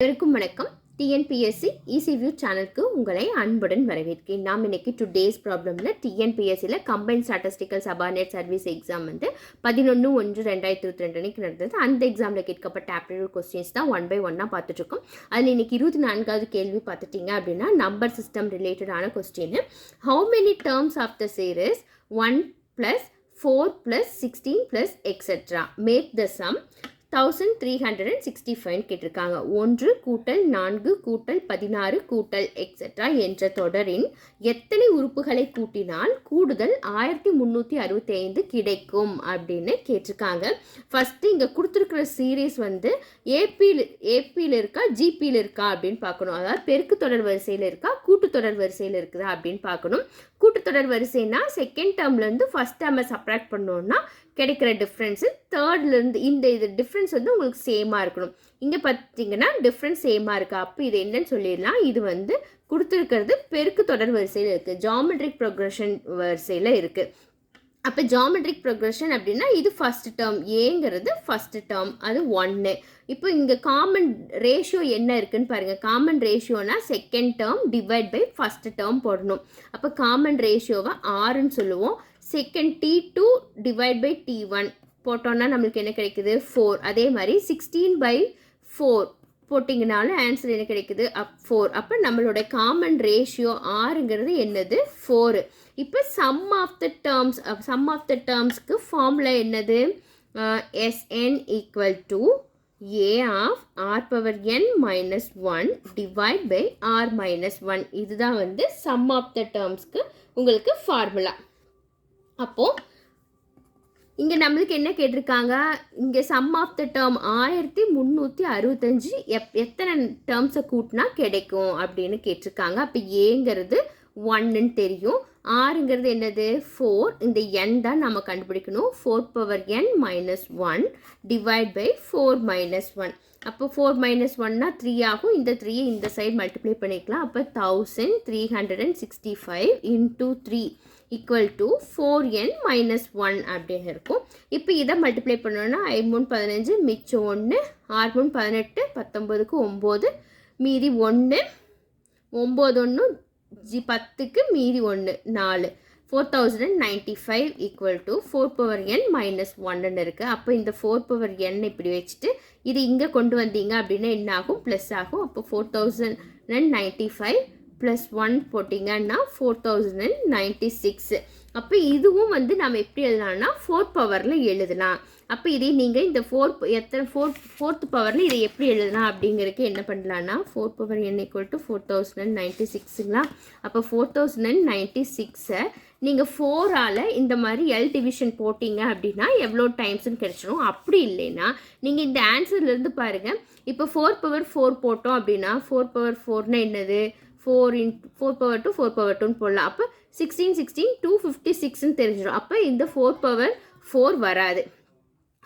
அனைவருக்கும் வணக்கம். டிஎன்பிஎஸ்சி இசிவியூ சேனலுக்கு உங்களை அன்புடன் வரவேற்கிறேன். நாம் இன்னைக்கு டுடேஸ் ப்ராப்ளமில் டிஎன்பிஎஸ்சியில் combined statistical subordinate service exam வந்து பதினொன்று ஒன்று ரெண்டாயிரத்தி இருபத்தி ரெண்டு அன்னைக்கு நடந்தது. அந்த எக்ஸாமில் கேட்கப்பட்ட ஆப்டிடியூட் கொஸ்டின்ஸ் தான் ஒன் பை ஒன்னாக பார்த்துட்ருக்கோம் அதில் இன்னைக்கு இருபத்தி நான்காவது கேள்வி பார்த்துட்டீங்க அப்படின்னா நம்பர் சிஸ்டம் ரிலேட்டடான question how many terms of the series one plus four plus sixteen plus etcetera make the sum thousand three hundred and sixty five கேட்டிருக்காங்க. ஒன்று கூட்டல் நான்கு கூட்டல் பதினாறு கூட்டல் எக்ஸெட்ரா என்ற தொடரின் எத்தனை உறுப்புகளை கூட்டினால் கூடுதல் ஆயிரத்தி முந்நூற்றி அறுபத்தி ஐந்து கிடைக்கும் அப்படின்னு கேட்டிருக்காங்க. ஃபஸ்ட்டு இங்கே கொடுத்துருக்குற சீரீஸ் வந்து ஏபியில் ஏபியில் இருக்கா ஜிபியில் இருக்கா அப்படின்னு பார்க்கணும். அதாவது பெருக்கு தொடர் வரிசையில் இருக்கா கூட்டு தொடர் வரிசையில் இருக்குதா அப்படின்னு பார்க்கணும். கூட்டுத்தொடர் வரிசைனா செகண்ட் டேர்ம்லேருந்து ஃபஸ்ட் டேர்மை சப்ராக்ட் பண்ணோன்னா கிடைக்கிற டிஃப்ரென்ஸு தேர்ட்லேருந்து இந்த இது டிஃப்ரென்ஸ் வந்து உங்களுக்கு சேமாக இருக்கணும். இங்கே பார்த்தீங்கன்னா டிஃப்ரென்ஸ் சேமாக இருக்கா. அப்போ இது என்னன்னு சொல்லிடலாம். இது வந்து கொடுத்துருக்கிறது பெருக்கு தொடர் வரிசையில் இருக்குது ஜாமெட்ரிக் ப்ரொக்ரஷன் வரிசையில் இருக்குது அப்போ ஜாமெட்ரிக் ப்ரொக்ரஷன் அப்படின்னா இது ஃபஸ்ட் டேர்ம் ஏங்கிறது ஃபஸ்ட் டேர்ம் அது ஒன்று இப்போ இங்கே காமன் ரேஷியோ என்ன இருக்குன்னு பாருங்கள் common ரேஷியோனா second term divide by first term போடணும். அப்போ காமன் ரேஷியோவை ஆறுன்னு சொல்லுவோம். Second T two divide by T one போட்டோன்னா நம்மளுக்கு என்ன கிடைக்குது? ஃபோர் அதே மாதிரி சிக்ஸ்டீன் பை ஃபோர் போட்டிங்கனாலும் ஆன்சர் என்ன கிடைக்குது? அப் ஃபோர் அப்போ நம்மளோட காமன் ரேஷியோ ஆறுங்கிறது என்னது? ஃபோரு இப்போ sum of the terms sum of the டேர்ம்ஸ்க்கு formula என்னது? S N equal to A of R power N minus one divide by R minus one இதுதான் வந்து சம் ஆஃப் த டேர்ம்ஸ்க்கு உங்களுக்கு formula அப்போது இங்கே நம்மளுக்கு என்ன கேட்டிருக்காங்க? இங்கே சம் ஆஃப் த டேர்ம் ஆயிரத்தி முந்நூற்றி அறுபத்தஞ்சு எப் எத்தனை டேர்ம்ஸை கூட்டினா கிடைக்கும் அப்படின்னு கேட்டிருக்காங்க. அப்போ ஏங்கிறது ஒன்றுன்னு தெரியும். ஆறுங்கிறது என்னது? ஃபோர் இந்த என் தான் நம்ம கண்டுபிடிக்கணும். Four power N minus one divide by four minus one அப்போ ஃபோர் மைனஸ் ஒன்னா த்ரீ ஆகும். இந்த த்ரீயை இந்த சைடு மல்டிப்ளை பண்ணிக்கலாம். அப்போ thousand three hundred and sixty five into three equal to four N minus one அப்படின்னு இருக்கும். இப்போ இதை மல்டிப்ளை பண்ணோன்னா ஐமூணு பதினஞ்சு மிச்சம் ஒன்று ஆறு மூணு பதினெட்டு பத்தொம்போதுக்கு ஒம்பது மீதி ஒன்று ஒம்பது ஒன்று ஜி பத்துக்கு மீதி ஒன்று நாலு. Four thousand and ninety five equal to four power N minus ஒன்னு இருக்குது அப்போ இந்த ஃபோர் பவர் என் இப்படி வச்சுட்டு இது இங்கே கொண்டு வந்தீங்க அப்படின்னா என்ன ஆகும்? ப்ளஸ் ஆகும். அப்போ four thousand and ninety five plus one போட்டிங்கன்னா four thousand and ninety six அப்போ இதுவும் வந்து நம்ம எப்படி எழுதலாம்னா ஃபோர்த் பவரில் எழுதலாம். அப்போ இதே நீங்கள் இந்த ஃபோர் எத்தனை ஃபோர்த் ஃபோர்த் பவரில் இதை எப்படி எழுதலாம் அப்படிங்கிறதுக்கு என்ன பண்ணலான்னா four power N equal to four thousand and ninety சிக்ஸுங்களா அப்போ ஃபோர் தௌசண்ட் அண்ட் நைன்ட்டி சிக்ஸை நீங்கள் ஃபோரால் இந்த மாதிரி எல் டிவிஷன் போட்டிங்க அப்படின்னா எவ்வளோ டைம்ஸ்னு கிடச்சிடும் அப்படி இல்லைன்னா நீங்கள் இந்த ஆன்சர்லேருந்து பாருங்கள் இப்போ ஃபோர் பவர் ஃபோர் போட்டோம் அப்படின்னா ஃபோர் பவர் ஃபோர்னால் என்னது? Four in four power two four power டூன்னு போடலாம். அப்போ சிக்ஸ்டீன் சிக்ஸ்டீன் டூ ஃபிஃப்டி சிக்ஸ்னு தெரிஞ்சிடும். அப்போ இந்த ஃபோர் பவர் ஃபோர் வராது.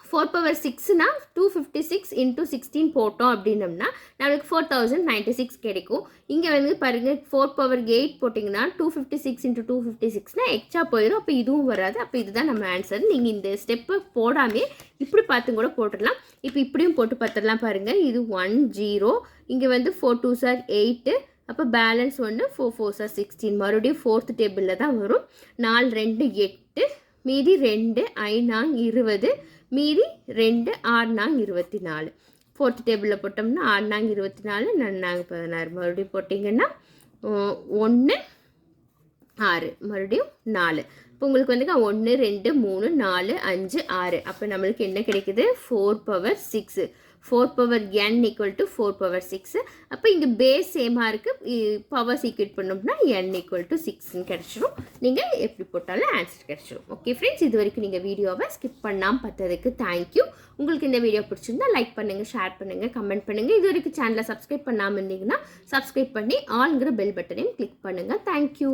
Four power சிக்ஸ்னால் two fifty six into sixteen போட்டோம் அப்படின்னம்னா நம்மளுக்கு ஃபோர் தௌசண்ட் நைன்ட்டி சிக்ஸ் கிடைக்கும். இங்கே வந்து பாருங்கள் ஃபோர் பவர் எயிட் போட்டிங்கன்னா two fifty six into two fifty சிக்ஸ்னால் extra போயிடும் அப்போ இதுவும் வராது. அப்போ இதுதான் நம்ம ஆன்சர் நீங்கள் இந்த ஸ்டெப்பை போடாமே இப்படி பார்த்து கூட போட்டுடலாம். இப்போ இப்படியும் போட்டு பார்த்துடலாம் பாருங்கள் இது ஒன் ஜீரோ இங்கே வந்து ஃபோர் டூ சார் எயிட்டு அப்போ பேலன்ஸ் ஒன்று ஃபோர் ஃபோர் சார் சிக்ஸ்டீன் மறுபடியும் ஃபோர்த் டேபிளில் தான் வரும். நாலு ரெண்டு எட்டு மீதி ரெண்டு ஐநாங் இருபது மீதி ரெண்டு ஆறுநாங் இருபத்தி நாலு ஃபோர்த் டேபிளில் போட்டோம்னா ஆறுநாங் இருபத்தி நாலு நன்னாங்க பதினாறு. மறுபடியும் போட்டிங்கன்னா ஒன்று ஆறு. மறுபடியும் நாலு. இப்போ உங்களுக்கு வந்துங்க ஒன்று ரெண்டு மூணு நாலு அஞ்சு ஆறு. அப்போ நம்மளுக்கு என்ன கிடைக்குது? Four power six four power N equal to four power six அப்போ இங்கே பேஸ் சேமாக இருக்குது பவர் சீக்ரெட் பண்ணோம்னா என் ஈக்குவல் டு சிக்ஸ்னு கிடச்சிரும். நீங்கள் எப்படி போட்டாலும் ஆன்சர் கிடச்சிரும். ஓகே ஃப்ரெண்ட்ஸ் இது வரைக்கும் நீங்கள் வீடியோவை ஸ்கிப் பண்ணாமல் பார்த்ததுக்கு தேங்க்யூ உங்களுக்கு இந்த வீடியோ பிடிச்சிருந்தா லைக் பண்ணுங்கள் ஷேர் பண்ணுங்கள் கமெண்ட் பண்ணுங்கள் இது வரைக்கும் சேனலை சப்ஸ்கிரைப் பண்ணாமல் இருந்தீங்கன்னா சப்ஸ்கிரைப் பண்ணி ஆளுங்கிற பெல் பட்டனையும் கிளிக் பண்ணுங்கள் தேங்க்யூ